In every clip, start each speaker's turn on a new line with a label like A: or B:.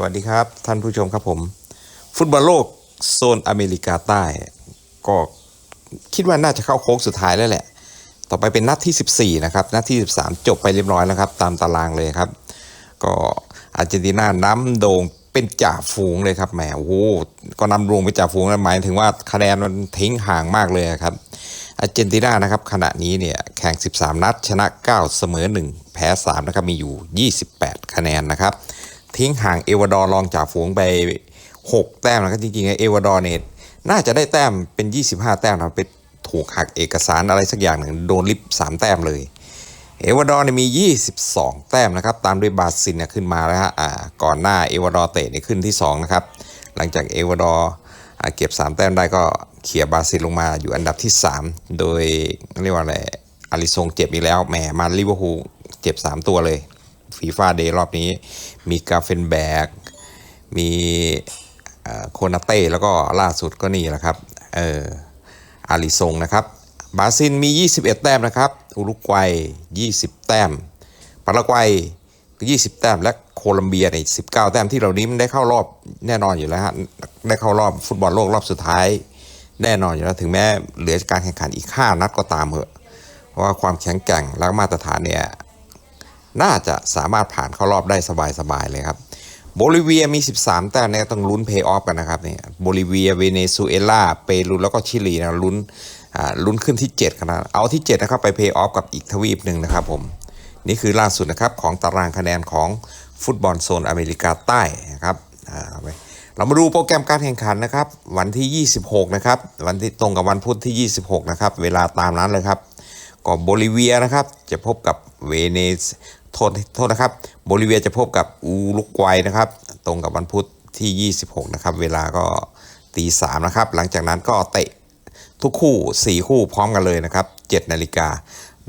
A: วัสดีครับ ท่านผู้ชมครับผม ฟุตบอลโลกโซนอเมริกาใต้ ก็คิดว่าน่าจะเข้าโค้งสุดท้ายแล้วแหละ ต่อไปเป็นนัดที่ 14 นะครับ นัดที่ 13 จบไปเรียบร้อยแล้วครับ ตามตารางเลยครับ ก็อาร์เจนตินาน้ำโด่งเป็นจ่าฝูงเลยครับแหมโอ้โหก็นำรวงเป็นจ่าฝูงนั่นหมายถึงว่าคะแนนมันทิ้งห่างมากเลยครับอาร์เจนตินานะครับขณะนี้เนี่ยแข่ง 13 นัด ชนะ 9 เสมอ 1 แพ้ 3 นะครับมีอยู่ 28 คะแนนนะครับ ทิ้งห่างเอวาดอร์รองจากฝูงไป 6 แต้มนะครับจริงๆเอวาดอร์เนี่ยน่าจะได้แต้มเป็น 25 แต้มนะไปถูกหักเอกสารอะไรสักอย่างหนึ่งโดนลิฟ3แต้มเลย เอวาดอร์เนี่ยมี 22 แต้มนะครับ ตามด้วยบาซิลเนี่ยขึ้นมาแล้วฮะก่อนหน้าเอวาดอร์เตะเนี่ยขึ้นที่ 2 นะครับ หลังจากเอวาดอร์เก็บ 3 แต้มได้ก็เขี่ยบาซิลลงมาอยู่อันดับที่ 3 โดยเรียกว่าอะไรอาริซงเจ็บอีกแล้วแหมมาลิเวอร์พูลเจ็บ 3 ตัวเลย ฟีฟ่าเดย์รอบนี้ มีกาเฟนแบก มีโคนาเต้ แล้วก็ล่าสุดก็นี่แหละครับเอออาริซงนะครับ บราซิลมี 21 แต้มนะครับ อุรุกวัย 20 แต้ม ปารากวัย 20 แต้ม และโคลัมเบียใน19 แต้มที่เหล่านี้มันได้เข้ารอบแน่นอนอยู่แล้วฮะ ได้เข้ารอบฟุตบอลโลกรอบสุดท้าย แน่นอนอยู่แล้วถึงแม้เหลือการแข่งขันอีก 5 นัดก็ตามเหอะ เพราะว่าความแข็งแกร่งและมาตรฐานเนี่ย น่าจะสามารถผ่านเข้ารอบได้สบายๆเลยครับโบลิเวียมี 13 แต้มเนี่ยต้องลุ้นเพย์ออฟกันนะครับเนี่ยโบลิเวียเวเนซุเอลาเปรูแล้วก็ชิลีนะลุ้นลุ้นขึ้นที่ 7กันนะเอาที่ 7 นะครับ ไปเพย์ออฟกับอีกทวีปหนึ่งนะครับผม นี่คือล่าสุดนะครับ ของตารางคะแนนของฟุตบอลโซนอเมริกาใต้นะครับเรามาดูโปรแกรมการแข่งขันนะครับ วันที่ 26 นะครับ วันที่ตรงกับวันพุธที่ 26 นะครับ เวลาตามนั้นเลยครับก็โบลิเวียนะครับ จะพบกับเวเนซ โทษโทษนะครับโบลิเวียจะพบกับอูรุกวัยนะครับ ตรงกับวันพุธที่ 26 นะครับ เวลาก็ตีสามนะครับ หลังจากนั้นก็เตะทุกคู่ 4 คู่พร้อมกันเลยนะครับ7นาฬิกา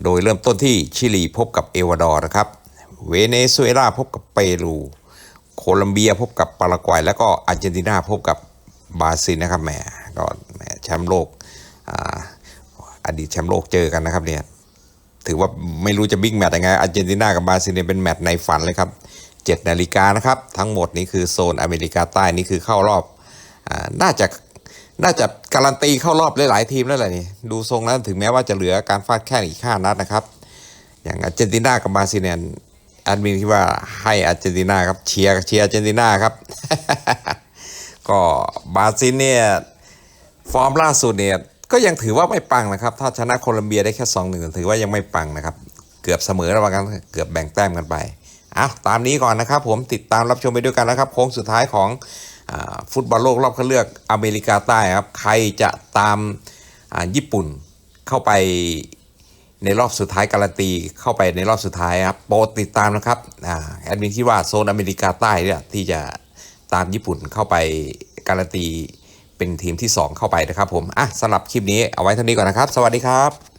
A: โดยเริ่มต้นที่ชิลีพบกับเอวาดอร์นะครับ เวเนซุเอลาพบกับเปรู โคลัมเบียพบกับปารากวัย แล้วก็อาร์เจนตินาพบกับบราซิลนะครับแหมก็แหมแชมป์โลกออดีตแชมป์โลกเจอกันนะครับเนี่ย ถือว่าไม่รู้จะบิ๊กแมตช์ยังไงอาร์เจนตินากับบราซิลเนี่ยเป็นแมตช์ในฝันเลยครับ7นาฬิกานะครับ ทั้งหมดนี้คือโซนอเมริกาใต้นี่คือเข้ารอบอน่าจะน่าจะการันตีเข้ารอบหลายๆทีมแล้วแหละนี่ดูทรงแล้วถึงแม้ว่าจะเหลือการฟาดแค่อีก5นัดนะครับ อย่างอาร์เจนตินากับบราซิลเนี่ยแอดมินคิดว่าให้อาร์เจนตินาครับเชียร์เชียร์อาร์เจนตินาครับ ก็บราซิลเนี่ยฟอร์มล่าสุดเนี่ย ก็ยังถือว่าไม่ปังนะครับ ถ้าชนะโคลัมเบียได้แค่2 1ถือว่ายังไม่ปังนะครับ เกือบเสมอแล้วกันเกือบแบ่งแต้มกันไปอะตามนี้ก่อนนะครับ ผมติดตามรับชมไปด้วยกันนะครับโค้งสุดท้ายของอฟุตบอลโลกรอบคัดเลือกอเมริกาใต้ครับใครจะตามญี่ปุ่นเข้าไปในรอบสุดท้ายการันตีเข้าไปในรอบสุดท้ายครับโปรดติดตามนะครับอแอดมินคิดว่าโซนอเมริกาใต้เนี่ยที่จะตามญี่ปุ่นเข้าไปการันตี เป็นทีมที่ 2 เข้าไปนะครับผมอะสำหรับคลิปนี้เอาไว้เท่านี้ก่อนนะครับ สวัสดีครับ